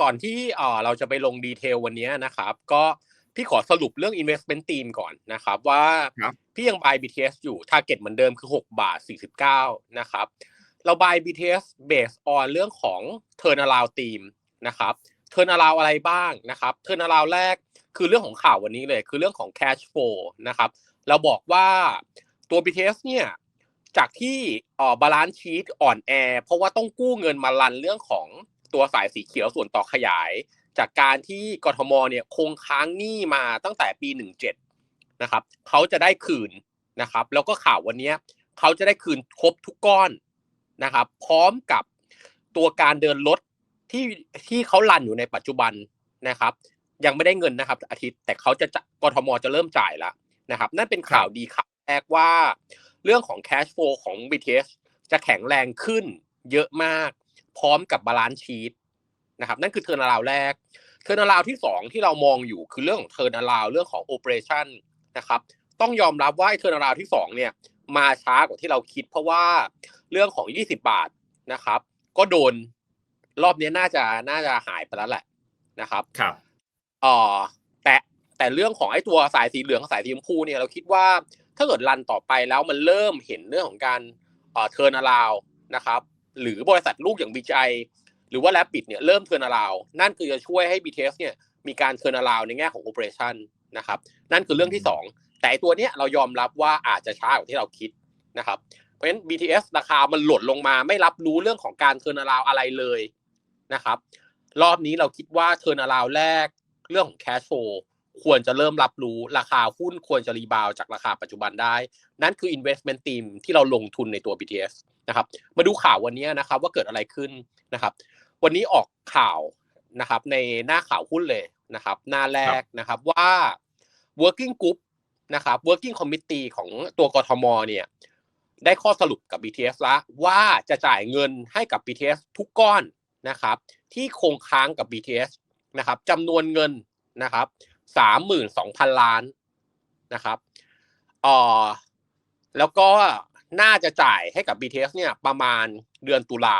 ก่อนที่เอ่อเราจะไปลงดีเทลวันนี้นะครับ ก็พี่ขอสรุปเรื่อง investment team ก่อนนะครับ ว่าครับพี่ยัง buy BTS อยู่ target เหมือนเดิมคือ 6 บาท 49 นะครับ เรา buy BTS based on เรื่องของ turnaround team นะครับ turnaround อะไรบ้างนะครับ turnaround แรกคือเรื่องของข่าววันนี้เลย คือเรื่องของ cash flow นะครับเราบอกว่าตัว BTS เนี่ยจากที่เอ่อบาลานซ์ชีตอ่อนแอ เพราะว่าต้องกู้เงินมารันเรื่องของ ตัวสายสีเขียวส่วนต่อขยาย จากการที่กทมเนี่ยคงค้างหนี้มาตั้งแต่ปี 17นะครับเขาจะได้คืนนะครับ แล้วก็ข่าววันนี้เขาจะได้คืนครบทุกก้อนนะครับ พร้อมกับตัวการเดินรถที่ที่เขาลันอยู่ในปัจจุบันนะครับ ยังไม่ได้เงินนะครับ อาทิตย์แต่เขาจะกทมจะเริ่มจ่ายแล้วนะครับ นั่นเป็นข่าวดีข่าวแรกว่า เรื่องของ cash flow ของ BTS จะแข็งแรงขึ้นเยอะมาก พร้อมกับบาลานซ์ชีตนะครับนั่นคือเทอร์นาลาวแรกเทอร์นาลาวที่สองที่เรามองอยู่คือเรื่องของเทอร์นาลาวเรื่องของโอเปอเรชั่นนะครับต้องยอมรับว่าเทอร์นาลาวที่สองเนี่ยมาช้ากว่าที่เราคิด เพราะว่าเรื่องของ 20 บาทนะครับ ก็โดนรอบนี้น่าจะน่าจะหายไปแล้วแหละนะครับครับเอ่อแต่แต่เรื่องของไอ้ตัวสายสีเหลืองกับสายสีชมพูเนี่ยเราคิดว่าถ้าเกิดรันต่อไปแล้วมันเริ่มเห็นเรื่องของการเอ่อเทอร์นาลาวนะครับ หรือบริษัทลูกอย่างบีใจหรือว่าแลปปิดเนี่ยเริ่มเทอร์นาลาว นั่นคือจะช่วยให้ BTS เนี่ยมีการเทอร์นาลาวในแง่ของโอเปอเรชั่นนะครับนั่นคือเรื่องที่สองแต่ไอ้ตัวเนี้ยเรายอมรับว่าอาจจะช้ากว่าที่เราคิดนะครับเพราะฉะนั้น BTS ราคามันหล่นลงมาไม่รับรู้เรื่องของการเทอร์นาลาวอะไรเลยนะครับรอบนี้เราคิดว่าเทอร์นาลาวแรกเรื่องของแคชโฟ ควรจะเริ่มรับรู้ราคาหุ้นควรจะรีบาวจากราคาปัจจุบันได้ นั่นคือ investment team ที่เราลงทุนในตัว BTS นะครับ มาดูข่าววันนี้นะครับว่าเกิดอะไรขึ้นนะครับ วันนี้ออกข่าวนะครับในหน้าข่าวหุ้นเลยนะครับ หน้าแรกนะครับว่า working group นะครับ working committee ของตัวกทมเนี่ยได้ข้อสรุปกับ BTS ละว่าจะจ่ายเงินให้กับ BTS ทุกก้อนนะครับ ที่คงค้างกับ BTS นะครับจำนวนเงินนะครับ สามหมื่นสองพันล้านนะครับเอ่อแล้วก็น่าจะจ่ายให้กับ BTS เนี่ยประมาณเดือนตุลา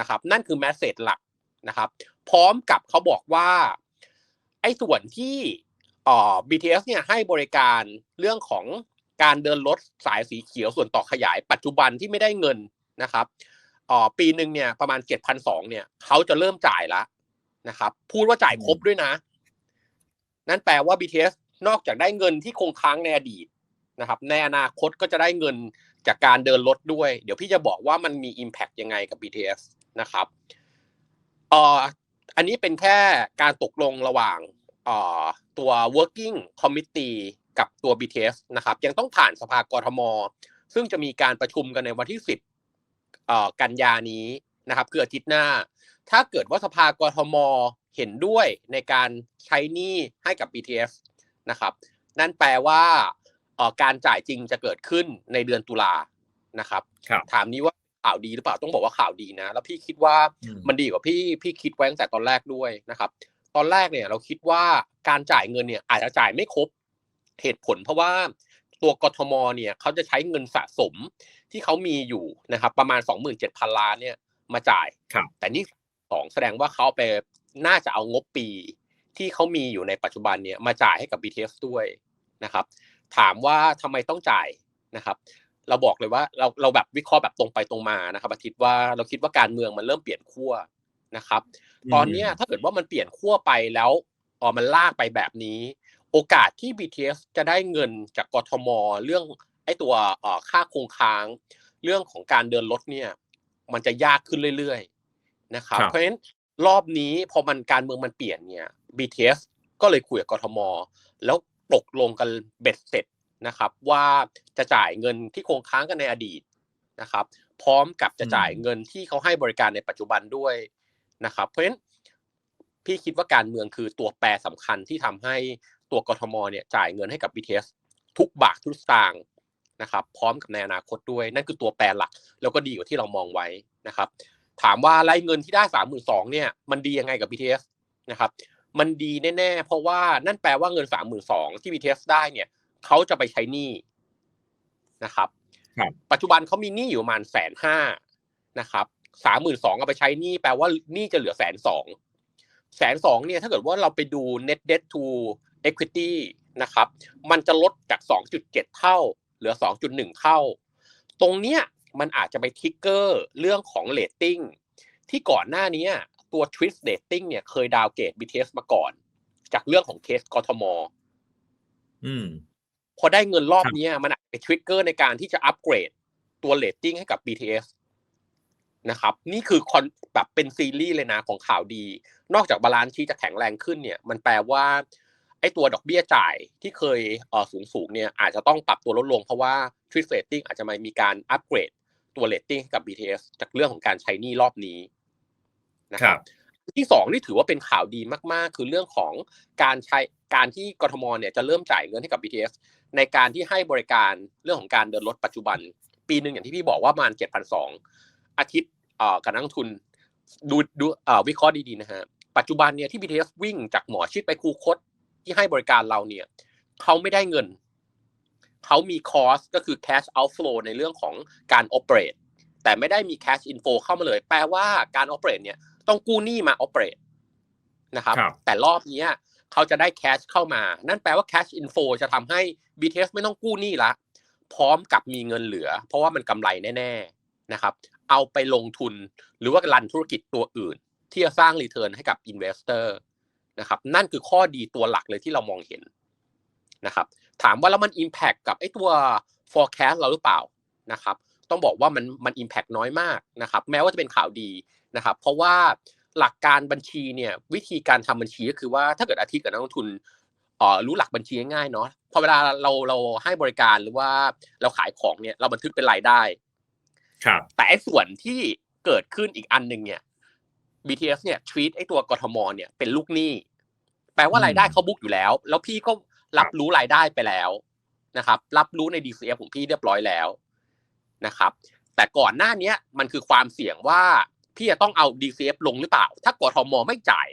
นะครับ นั่นคือแมสเซจหลักนะครับ พร้อมกับเขาบอกว่าไอ้ส่วนที่เอ่อ BTS เนี่ยให้บริการเรื่องของการเดินรถสายสีเขียวส่วนต่อขยายปัจจุบันที่ไม่ได้เงินนะครับเอ่อปีหนึ่งเนี่ยประมาณ7,200เนี่ยเขาจะเริ่มจ่ายแล้วนะครับ พูดว่าจ่ายครบด้วยนะ นั่นแปลว่า BTS นอกจากได้เงินที่คงค้างในอดีตนะครับ ในอนาคตก็จะได้เงินจากการเดินรถด้วย เดี๋ยวพี่จะบอกว่ามันมี Impact ยังไงกับ BTS นะครับเอ่ออันนี้เป็นแค่การตกลงระหว่างเอ่อตัว working committee กับตัว BTS นะครับ ยังต้องผ่านสภากรทม ซึ่งจะมีการประชุมกันในวันที่ 10เอ่อกันยานี้นะครับคืออาทิตย์หน้า ถ้าเกิดว่าสภากรทม เห็นด้วยในการใช้หนี้ให้กับ BTS นะครับ นั่นแปลว่าเอ่อการจ่ายจริงจะเกิดขึ้นในเดือนตุลานะครับครับ ถามนี้ว่าข่าวดีหรือเปล่าต้องบอกว่าข่าวดีนะ แล้วพี่คิดว่าอืมมันดีกว่าพี่พี่คิดไว้ตั้งแต่ตอนแรกด้วยนะครับ ตอนแรกเนี่ยเราคิดว่าการจ่ายเงินเนี่ยอาจจะจ่ายไม่ครบเหตุผลเพราะว่าตัวกทมเนี่ยเขาจะใช้เงินสะสมที่เขามีอยู่นะครับ ประมาณ 27,000 ล้านเนี่ยมาจ่ายครับแต่นี่สองแสดงว่าเขาเอาไป น่าจะเอางบปีที่เขามีอยู่ในปัจจุบันเนี่ยมาจ่ายให้กับ BTS ด้วยนะครับถามว่าทำไมต้องจ่ายนะครับ เราบอกเลยว่าเราเราแบบวิเคราะห์แบบตรงไปตรงมานะครับอาทิตย์ว่าเราคิดว่าการเมืองมันเริ่มเปลี่ยนขั้วนะครับ ตอนเนี้ยถ้าเกิดว่ามันเปลี่ยนขั้วไปแล้วอ๋อมันลากไปแบบนี้ โอกาสที่ BTS จะได้เงินจากกทม เรื่องไอ้ตัวเอ่อค่าคงค้าง เรื่องของการเดินรถเนี่ย มันจะยากขึ้นเรื่อยๆนะครับครับเพราะฉะนั้น รอบนี้พอมันการเมืองมันเปลี่ยนเนี่ย BTS ก็เลยคุยกับกทม แล้วตกลงกันเบ็ดเสร็จนะครับ ว่าจะจ่ายเงินที่คงค้างกันในอดีตนะครับ พร้อมกับจะจ่ายเงินที่เขาให้บริการในปัจจุบันด้วยนะครับ เพราะฉะนั้นพี่คิดว่าการเมืองคือตัวแปรสำคัญที่ทำให้ตัวกทมเนี่ยจ่ายเงินให้กับ BTS ทุกบาททุกสตางค์นะครับ พร้อมกับในอนาคตด้วย นั่นคือตัวแปรหลัก แล้วก็ดีกว่าที่เรามองไว้นะครับ ถามว่าไรายเงินที่ได้สามหมื่นสองเนี่ยมันดียังไงกับ BTS นะครับ มันดีแน่ๆ เพราะว่านั่นแปลว่าเงินสามหมื่นสองที่ BTS ได้เนี่ยเขาจะไปใช้หนี้นะครับครับ ปัจจุบันเขามีหนี้อยู่ประมาณแสนห้านะครับสามหมื่นสองเอาไปใช้หนี้แปลว่าหนี้จะเหลือแสนสองแสนสองเนี่ยถ้าเกิดว่าเราไปดู net debt to equity นะครับ มันจะลดจาก 2.7 เท่า เหลือ 2.1 เท่า ตรงเนี้ย มันอาจจะไปทริกเกอร์เรื่องของเรตติ้งที่ก่อนหน้านี้ตัว Twist Rating เนี่ยเคยดาวเกรด BTS มาก่อน จากเรื่องของเคสกทมอืมพอได้เงินรอบครับเนี้ยมันอาจจะไปทริกเกอร์ในการที่จะอัปเกรดตัวเรตติ้งให้กับ BTS นะครับ นี่คือคอนแบบเป็นซีรีส์เลยนะของข่าวดี นอกจากบาลานซ์ที่จะแข็งแรงขึ้นเนี่ย มันแปลว่าไอ้ตัวดอกเบี้ยจ่ายที่เคยเออสูงสูงๆเนี่ยอาจจะต้องปรับตัวลดลงเพราะว่า t r i s rating อาจจะมีการอัปเกรด ตัวเรตติ้งให้กับ BTS จากเรื่องของการใช้หนี้รอบนี้นะคครัรับบที่สองนี่ถือว่าเป็นข่าวดีมากๆ คือเรื่องของการใช้การที่กทมเนี่ยจะเริ่มจ่ายเงินให้กับ BTS ในการที่ให้บริการเรื่องของการเดินรถปัจจุบัน ปีหนึ่งอย่างที่พี่บอกว่าประมาณเจ็ดพันสองอาทิตย์เอ่อการนักลงทุนดูดูเอ่อวิเคราะห์ดีๆนะฮะปัจจุบันเนี่ยที่ BTS วิ่งจากหมอชิดไปครูคดที่ให้บริการเราเนี่ยเขาไม่ได้เงิน เขามีคอสก็คือ cash outflow ในเรื่องของการ operate แต่ไม่ได้มี cash inflow เข้ามาเลย แปลว่าการ operate เนี่ยต้องกู้หนี้มา operate นะครับครับแต่รอบเนี้ยเขาจะได้ cash เข้ามา นั่นแปลว่า cash inflow จะทำให้ BTS ไม่ต้องกู้หนี้ละ พร้อมกับมีเงินเหลือ เพราะว่ามันกำไรแน่ ๆนะครับ เอาไปลงทุนหรือว่ารันธุรกิจตัวอื่น ที่จะสร้างรีเทิร์นให้กับ investor นะครับนั่นคือข้อดีตัวหลักเลยที่เรามองเห็นนะครับ ถามว่าแล้วมัน impact กับไอ้ตัว forecast เราหรือเปล่านะครับต้องบอกว่ามันมัน impact น้อยมากนะครับแม้ว่าจะเป็นข่าวดีนะครับเพราะว่าหลักการบัญชีเนี่ยวิธีการทำบัญชีก็คือว่าถ้าเกิดอาทิตย์กับนักลงทุนเอ่อรู้หลักบัญชีง่ายๆเนาะพอเวลาเราเราให้บริการหรือว่าเราขายของเนี่ยเราบันทึกเป็นรายได้ ครับ แต่ไอ้ส่วนที่เกิดขึ้นอีกอันหนึ่งเนี่ย BTS เนี่ย treat ไอ้ตัวกทมเนี่ยเป็นลูกหนี้แปลว่าอืมรายได้เขาบุ๊กอยู่แล้ว แล้วพี่ก็ รับรู้รายได้ไปแล้วนะครับ รับรู้ใน DCF ของพี่เรียบร้อยแล้วนะครับ แต่ก่อนหน้าเนี้ยมันคือความเสี่ยงว่าพี่จะต้องเอา DCF ลงหรือเปล่า ถ้ากทมไม่จ่าย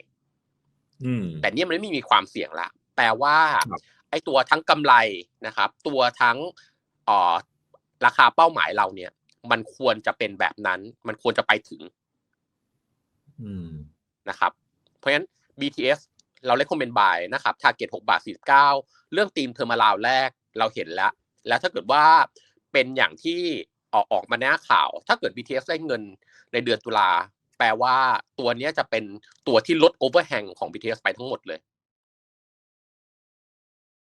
อืมแต่เนี่ยมันไม่มีความเสี่ยงละแปลว่าครับไอ้ตัวทั้งกำไรนะครับ ตัวทั้งเอ่อราคาเป้าหมายเราเนี่ย มันควรจะเป็นแบบนั้น มันควรจะไปถึงอืมนะครับ เพราะฉะนั้น BTS เราเล c คอมเมนต์บายนะครับทาร์เก็ต6บาท49เรื่องทีมเทอร์มาลาวแรกเราเห็นแล้ว แล้วถ้าเกิดว่าเป็นอย่างที่ออกออกมาหน้าข่าว ถ้าเกิด BTS ได้เงินในเดือนตุลาแปลว่าตัวนี้จะเป็นตัวที่ลดโอเวอร์แฮงของ BTS ไปทั้งหมดเลย